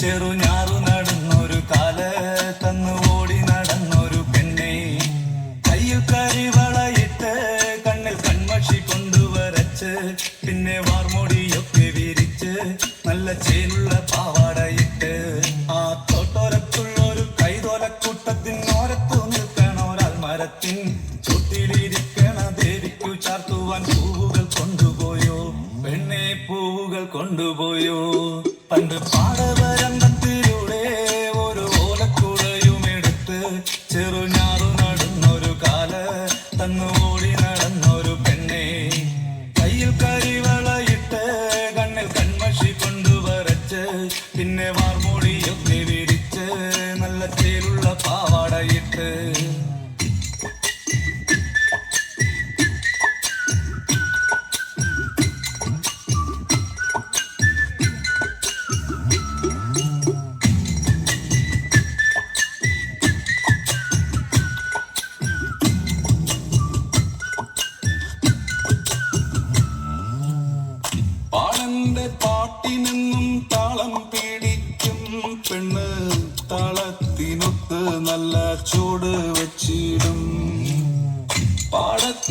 ചെറുഞാറു നടന്നൊരു കാല തന്നു ഓടി നടന്നൊരു പെണ്ണെ. കയ്യിൽ കരിവളയിട്ട് കണ്ണിൽ കൺമഷി കൊണ്ടുവരച്ച് പിന്നെ വാർമൊടിയൊക്കെ വിരിച്ച് നല്ല ചേനുള്ള പാവാടയിട്ട്. ആ തോട്ടോരത്തുള്ളൊരു കൈതോലക്കൂട്ടത്തിനോരത്തു നിൽക്കണ ഒരാൾ മരത്തിൻ. ചുട്ടിലിരിക്കണ ദേവിക്കു ചാർത്തുവാൻ പൂവുകൾ കൊണ്ടുപോയോ? പെണ്ണെ പൂവുകൾ കൊണ്ടുപോയോ? പണ്ട് പാടവർ തന്നു ഓടി നടന്നൊരു പെണ്ണേ. കയ്യിൽ കരിവളയിട്ട്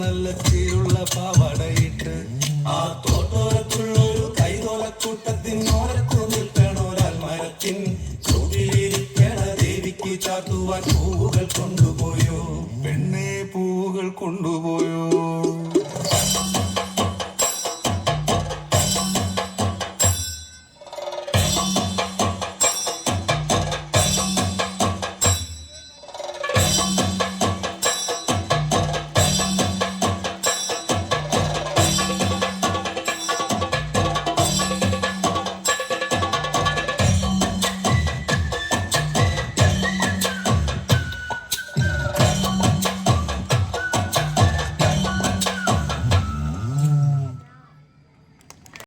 നല്ല ചീരുള്ള പാവടയിട്ട്. ആ തോട്ടോരത്തുള്ളൊരു കൈതോലക്കൂട്ടത്തിൻ ഓരക്കു നിൽക്കണോരാൽ മരത്തിൻ ചൂടിലിരിക്കണ ദേവിക്ക് ചാത്തുവാൻ പൂവുകൾ കൊണ്ടുപോയോ? പെണ്ണേ പൂവുകൾ കൊണ്ടുപോയോ?